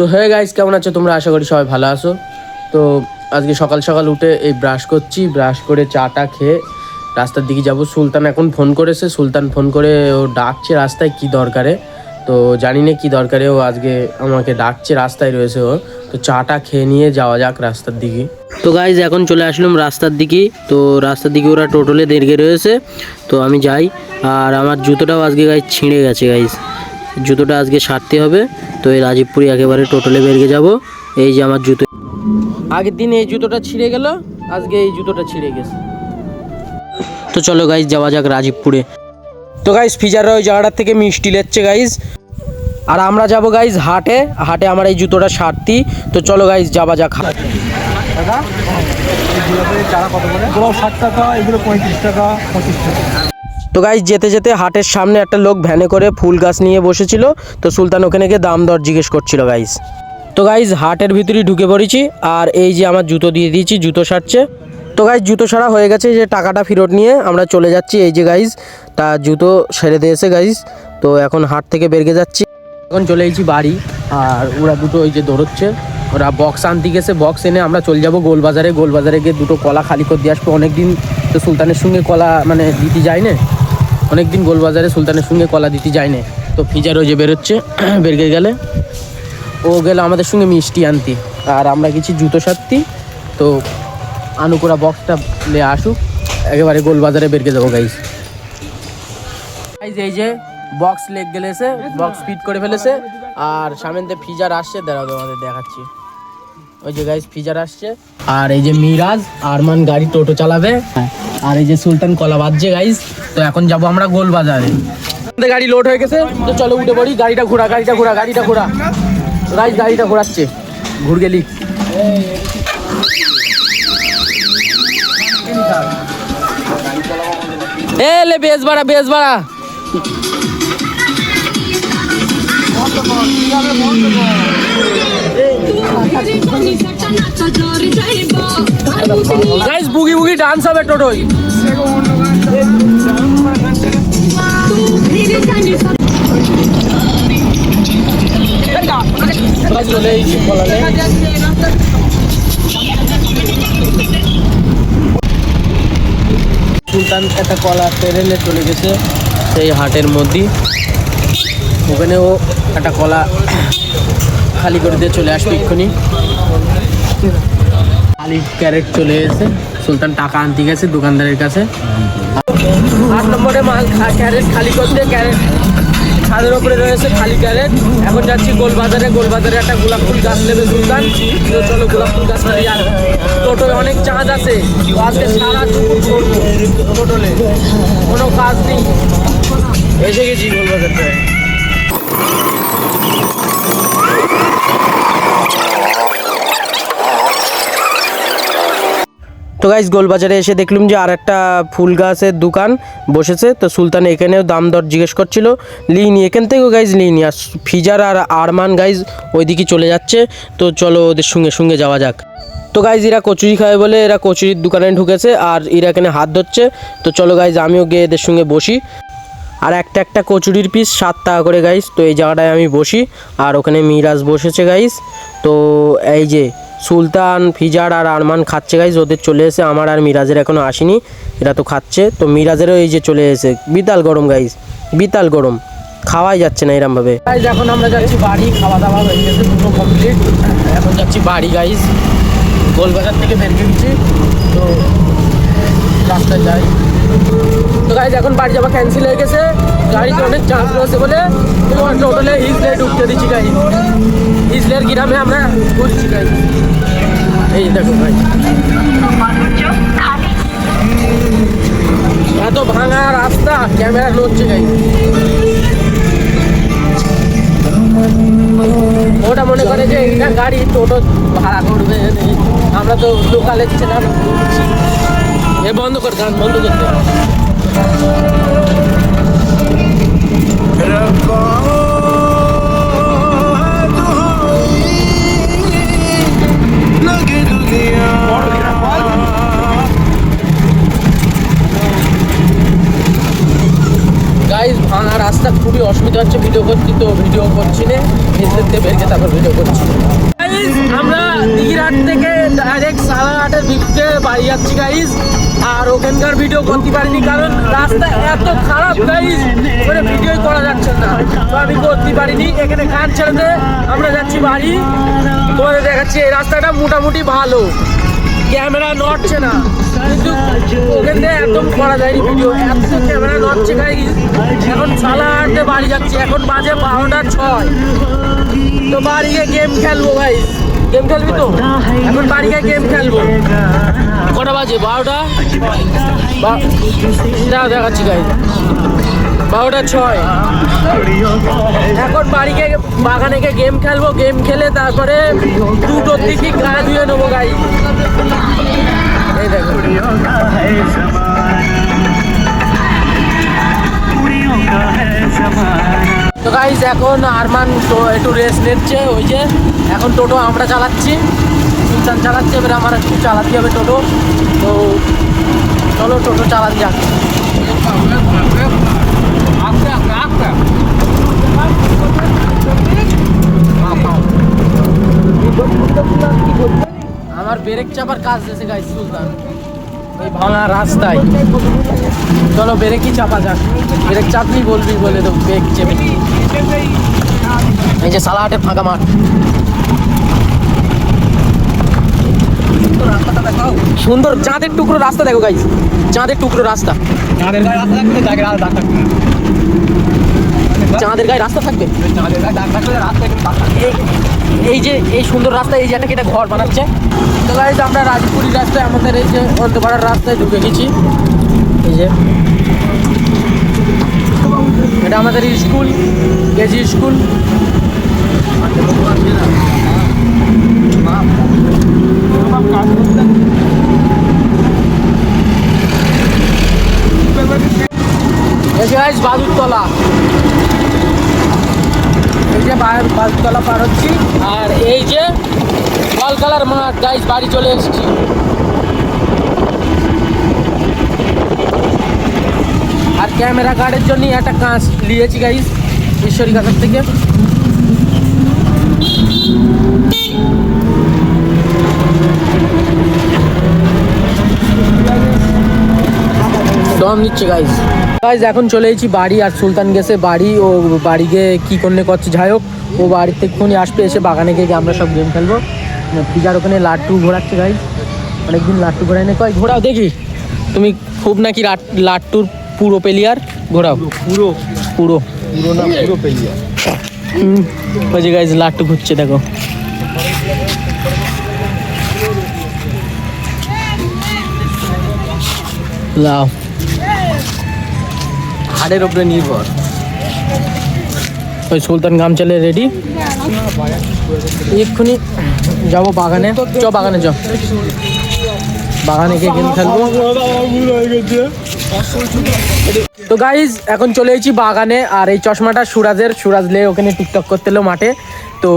তো হ্যাঁ গাইস কেমন আছো? তোমরা আশা করি সবাই ভালো আছো। তো আজকে সকাল সকাল উঠে এই ব্রাশ করছি ব্রাশ করে চাটা খেয়ে রাস্তার দিকে যাব। সুলতান এখন ফোন করেছে, সুলতান ফোন করে ও ডাকছে রাস্তায় কি দরকারে। তো জানি না কী দরকারে, ও আজকে আমাকে ডাকছে, রাস্তায় রয়েছে ও। তো চাটা খেয়ে নিয়ে যাওয়া যাক রাস্তার দিকে। তো গাইজ এখন চলে আসলাম রাস্তার দিকে। তো রাস্তার দিকে ওরা টোটোলে দেরগে রয়েছে তো আমি যাই, আর আমার জুতোটাও আজকে গাইজ ছিঁড়ে গেছে গাইজ জুতোটা আজকে সারতে হবে। তো এই রাজীবপুরি একেবারে টোটালে বেরিয়ে যাব। এই যে আমার জুতো। আগের দিন এই জুতোটা ছিঁড়ে গেল আজকে এই জুতোটা ছিঁড়ে গেছে। তো চলো গাইজ যাওয়া যাক রাজীবপুরে। তো গাইজ ফিজাররা ওই জায়গাটার থেকে মিষ্টি লেচ্ছে গাইজ আর আমরা যাব গাইজ হাটে। হাটে আমার এই জুতোটা সারতি তো চলো গাইজ যাওয়া যাক হাট। এগুলো ষাট টাকা এগুলো পঁয়ত্রিশ টাকা পঁচিশ টাকা। তো গাইজ যেতে যেতে হাটের সামনে একটা লোক ভ্যানে করে ফুল গাছ নিয়ে বসেছিল। তো সুলতান ওখানে গিয়ে দাম দর জিজ্ঞেস করছিল গাইজ তো গাইজ হাটের ভিতরেই ঢুকে পড়েছি আর এই যে আমার জুতো দিয়ে দিয়েছি, জুতো সারছে। তো গাইজ জুতো সারা হয়ে গেছে যে টাকাটা ফেরত নিয়ে আমরা চলে যাচ্ছি। এই যে গাইজ তা জুতো সেরে দিয়েছে গাইজ তো এখন হাট থেকে বেরিয়ে যাচ্ছি। এখন চলে এসেছি বাড়ি, আর ওরা দুটো ওই যে দৌড়চ্ছে। ওরা বক্স আনতে গেছে বক্স এনে আমরা চলে যাব গোলবাজারে। গোলবাজারে গিয়ে দুটো কলা খালি করে দিয়ে আসব। অনেকদিন তো সুলতানের সঙ্গে কলা মানে দিতে যায় না অনেকদিন গোলবাজারে সুলতানের সঙ্গে কলা দিতে যায় না তো ফিজার ওই যে বেরোচ্ছে বেরিয়ে গেলে। ও গেল আমাদের সঙ্গে মিষ্টি আনতি। আর আমরা কিছু জুতো সারতি। তো আনুকুরা বক্সটা লে আসুক। একেবারে গোলবাজারে বেরিয়ে যাব গাইস গাইজ এই যে বক্স লেগ গেলেছে বক্স ফিট করে ফেলেছে। আর সামনে ফিজার আসছে। দাঁড়াও, তোমাদের দেখাচ্ছি। ওই যে গাইজ ফিজার আসছে। আর এই যে মিরাজ, আরমান গাড়ি টোটো চালাবে। আর এই যে সুলতান কলা বাজছে গাইজ তো এখন যাব আমরা গোল বাজারে গাড়ি লোড হয়ে গেছে, তো চলো উঠে পড়ি, গাড়িটা ঘোরা গাড়িটা ঘোরা গাড়িটা ঘোরা। গাইজ গাড়িটা ঘোরাচ্ছে। ঘুর গেলি। এ লে, বেশ বাড়া বেশ বাড়া। গাইস বুগি বুগি ডান্স হবে টোটোই সুলতান একটা কলা ট্রেনে চলে গেছে, সেই হাটের মধ্যেই। ওখানেও একটা কলা খালি করে দিয়ে চলে আসবে এক্ষুনি। খালি ক্যারেট চলে এসেছে। সুলতান টাকা আনতে গেছে দোকানদারের কাছে। ক্যারেট, খালি করতে ক্যারেট। ছাদের ওপরে রয়েছে খালি ক্যারেট। এখন যাচ্ছি গোলবাজারে। গোলবাজারে একটা গোলাপ ফুল গাছ নেবে সুলতান। চলো গোলাপ ফুল গাছ নিয়ে আর টোটোয় অনেক চাঁদ আছে। আজকে সারা দুপুর করব টোটোলে কোনো কাজ নেই। এসে গেছি গোলবাজারটায়। তো গাইজ গোলবাজারে এসে দেখলাম যে আর একটা ফুল গাছের দোকান বসেছে। তো সুলতান এখানেও দাম দর জিজ্ঞেস করছিল। লিনি, এখান থেকেও গাইজ লিনি, আর ফিজার আর আরমান গাইজ ওইদিকে চলে যাচ্ছে। তো চলো ওদের সঙ্গে সঙ্গে যাওয়া যাক। তো গাইজ এরা কচুরি খাবে বলে এরা কচুরির দোকানে ঢুকেছে, আর এরা এখানে হাত ধরছে। তো চলো গাইজ আমিও গিয়ে এদের সঙ্গে বসি। আর একটা একটা কচুরির পিস সাত টাকা করে গাইস তো এই জায়গাটায় আমি বসি। আর ওখানে মিরাজ বসেছে গাইস তো এই যে সুলতান, ফিজার আর আরমান খাচ্ছে গাইজ ওদের চলে এসে আমার আর মিরাজের এখনও আসেনি। এরা তো খাচ্ছে। তো মিরাজেরও এই যে চলে এসে। বিতাল গরম গাইজ বিতাল গরম। খাওয়াই যাচ্ছে না এরমভাবে। গাইজ এখন আমরা যাচ্ছি বাড়ি খাওয়া দাওয়া হয়ে গেছে, দুটো কমপ্লিট এখন যাচ্ছি বাড়ি গাইজ গোলবাজার থেকে বের করছি তো রাস্তায় যাই। তো গাইজ এখন বাড়ি যাওয়া ক্যান্সেল হয়ে গেছে। গাড়িতে অনেক চান্স রয়েছে বলে টোটালে হিজলে ঢুকতে দিচ্ছি গাই হিজলের গ্রামে আমরা ঘুরছি গাই এই দেখো ভাই এত ভাঙা রাস্তা ক্যামেরা নড়ছে গাই ওটা মনে করে যে এটা গাড়ি, টোটো ভাড়া করবে। আমরা তো লোকালে ছিলাম এ বন্ধ কর গান বন্ধ করতে গাইজ ভাঙা রাস্তা খুবই অসুবিধা হচ্ছে ভিডিও করছি তো ভিডিও করছি না। বের তারপর ভিডিও করছি। আমরা দিঘিরহাট থেকে ডাইরেক্ট সারাহাটের ভিডিওতে বাড়ি যাচ্ছি গাইজ ওখানকার ভিডিও করতে পারিনি, কারণ রাস্তা এত খারাপ গাইজ ওখানে ভিডিও করা যাচ্ছে না। তো আমি করতে পারিনি, এখানে গান ছেড়ে আমরা যাচ্ছি বাড়ি। তোমাদের দেখাচ্ছি, এই রাস্তাটা মোটামুটি ভালো। ক্যামেরা নড়ছে না। কিন্তু ওখান থেকে একদম করা যায়নি ভিডিও এত ক্যামেরা নড়ছে গাইজ এখন সালাহাটে বাড়ি যাচ্ছি, এখন বাজে বারোটা ছয়। তো বাড়ি গিয়ে গেম খেলব ভাই গেম খেলবি তো? এখন বাড়ি গিয়ে গেম খেলব। কটা বাজে? বারোটা? বা- দেখাচ্ছি গাই বারোটা ছয়। এখন বাড়ি গিয়ে বাগানে গিয়ে গেম খেলব। গেম খেলে তারপরে দুটোর দিকে গা ধুয়ে নেব গাই এই দেখো। তো গাইজ এখন আরমান একটু রেস্ট নিচ্ছে, ওই যে এখন টোটো আমরা চালাচ্ছি, সুলতান চালাচ্ছে, এবার আমার একটু চালাতে হবে টোটো। তো চলো টোটো চালাতে যাক। আমার ব্রেক চাপার কাজ দিয়েছে গাইজ সুলতান। ওই ভাঙা রাস্তায়। চলো, ব্রেকই চাপা যাক। ব্রেক চাপলি বলবি, বলে তো ব্রেক চেপে। এই যে সালাহাটে ফাঁকা মাঠ। সুন্দর চাঁদের টুকরো রাস্তা দেখো গাই চাঁদের টুকরো রাস্তা। চাঁদের রাস্তা থাকবে জায়গায় আর দাগ থাকবে না। চাঁদের গায়ে রাস্তা থাকবে? এই- যে, এই সুন্দর রাস্তা, এই যে একটা ঘর বানাচ্ছে। তো গাইজ আমরা রাজপুরি রাস্তায়, আমাদের এই যে অন্তপাড়ার রাস্তায় ঢুকে গেছি। এই যে। এটা আমাদের স্কুল, কেজি স্কুল। বাদুরতলা এই যে পার হচ্ছি। আর এই যে কলকালার মাঠ গাইজ বাড়ি চলে এসেছি। আর ক্যামেরা কার্ডের জন্য একটা কাঁচ নিয়েছি গাইজ ঈশ্বরী কাছের থেকে। দম নিচ্ছে গাইজ গাইজ এখন চলে এসেছি বাড়ি আর সুলতান গেছে বাড়ি। ও বাড়ি গিয়ে কী করলে করছে যাই হোক ও বাড়িতে এক্ষুনি আসবে এসে বাগানে গিয়ে আমরা সব গেম খেলব। পিজার ওখানে লাট্টু ঘোরাচ্ছে গাইজ অনেকদিন লাট্টু ঘোরাই না কয় ঘোরাও দেখি। তুমি খুব নাকি লাট- লাট্টুর পুরো প্লেয়ার ঘোরাও। পুরো। পুরো। পুরো না পুরো পেলিয়া হুম, ওই যে গাইজ লাট্টু ঘুরছে দেখো। লাও। হাড়ের উপরে নির্ভর। ওই সুলতান গামচালে রেডি এক্ষুনি যাব বাগানে। চ বাগানে চ। বাগানে গিয়ে গেম খেলব। তো গাইজ এখন চলে এসেছি বাগানে, আর এই চশমাটা সুরাজের। সুরাজ লে ওখানে টিকটক করতে মাঠে। তো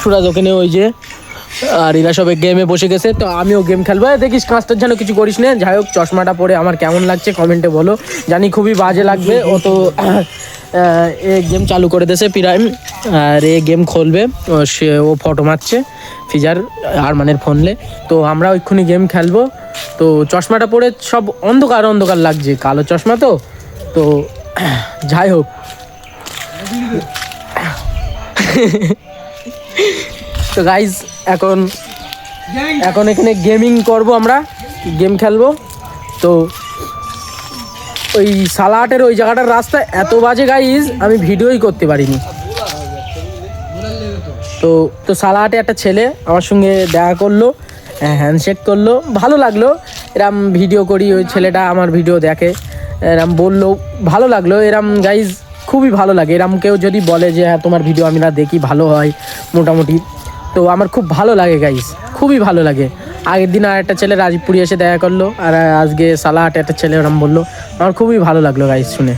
সুরাজ ওখানে ওই যে আর এরা সবে গেমে বসে গেছে, তো আমিও গেম খেলব। দেখিস কাজটার যেন কিছু করিস না। যাই হোক, চশমাটা পরে আমার কেমন লাগছে কমেন্টে বলো। জানি খুবই বাজে লাগবে, ও তো এ গেম চালু করে দিয়েছে প্রাইম আর এ গেম খুলবে। সে, ও ফটো মারছে ফিজার আরমানের ফোনলে তো আমরা ওইক্ষুনি গেম খেলব। তো চশমাটা পরে সব অন্ধকার অন্ধকার লাগছে। কালো চশমা তো তো, যাই হোক। তো গাইজ এখন এখন এখানে গেমিং করব আমরা গেম খেলব। তো, ওই সালাহাটের ওই জায়গাটার রাস্তা এত বাজে গাইজ আমি ভিডিওই করতে পারিনি। তো তো সালাহাটে একটা ছেলে আমার সঙ্গে দেখা করল হ্যান্ডশেক করল, ভালো লাগল। এরম ভিডিও করি, ওই ছেলেটা আমার ভিডিও দেখে। এরম বলল, ভালো লাগল। এরম গাইজ খুবই ভালো লাগে। এরম কেউ যদি বলে যে হ্যাঁ তোমার ভিডিও আমি না দেখি, ভালো হয়। মোটামুটি তো আমার খুব ভালো লাগে গাইজ খুবই ভালো লাগে। আগের দিন আর একটা ছেলে রাজীবপুরি এসে দেখা করল, আর আজকে সালাহাটে একটা ছেলে ওরম বলল। আমার খুবই ভালো লাগল গাইজ শুনে।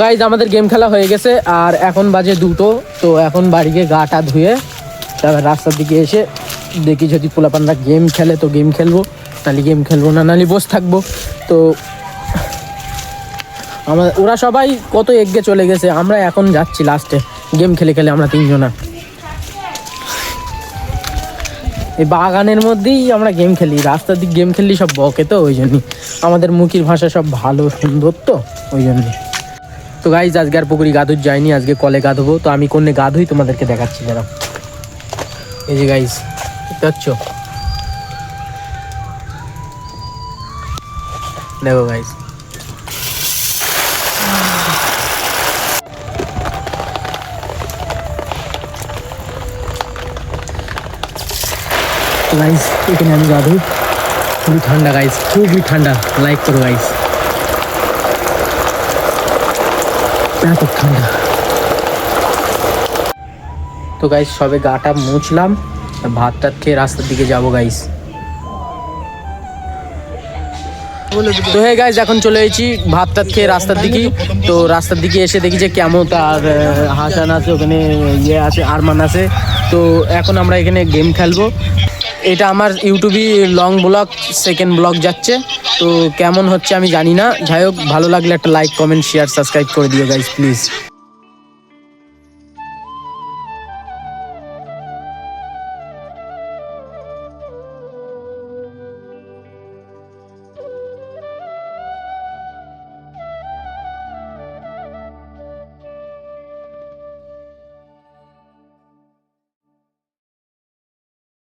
গাইজ আমাদের গেম খেলা হয়ে গেছে, আর এখন বাজে দুটো। তো এখন বাড়ি গিয়ে গাটা ধুয়ে তারপর রাস্তার দিকে এসে দেখি যদি পোলাপানরা গেম খেলে, তো গেম খেলব। নাহলে গেম খেলব না, নাহলে বসে থাকব। তো, আমার, ওরা সবাই কত এগিয়ে চলে গেছে, আমরা এখন যাচ্ছি লাস্টে গেম খেলে খেলে আমরা তিনজনা। এই বাগানের মধ্যেই আমরা গেম খেলি। রাস্তার দিক গেম খেললি সব বকে তো, ওই জন্যই। আমাদের মুখির ভাষা সব ভালো, সুন্দর তো, ওই জন্যই। তো গাইজ আজকে আর পুকুরি গাধুর যায়নি আজকে কলে গাধবো। তো আমি কোনে গাধুই তোমাদেরকে দেখাচ্ছি যারা এই যে গাইজ দেখতে পাচ্ছ? দেখো গাইজ গাইস এখানে আমি গাধু খুবই ঠান্ডা গাইস খুবই ঠান্ডা। লাইক করো গাইস এত ঠান্ডা। তো গাইস সবে গাটা মুছলাম ভাত টাত খেয়ে রাস্তার দিকে যাব গাইস তো হে গাইজ এখন চলে এসেছি ভাত টাত খেয়ে রাস্তার দিকে। তো রাস্তার দিকে এসে দেখি যে কেমন আর হাসান আছে, ওখানে ইয়ে আছে, আরমান আছে। তো এখন আমরা এখানে গেম খেলব। এটা আমার ইউটিউবই লং ব্লগ সেকেন্ড ব্লগ যাচ্ছে। তো কেমন হচ্ছে আমি জানি না। যাই হোক, ভালো লাগলে একটা লাইক কমেন্ট শেয়ার সাবস্ক্রাইব করে দিও গাইজ প্লিজ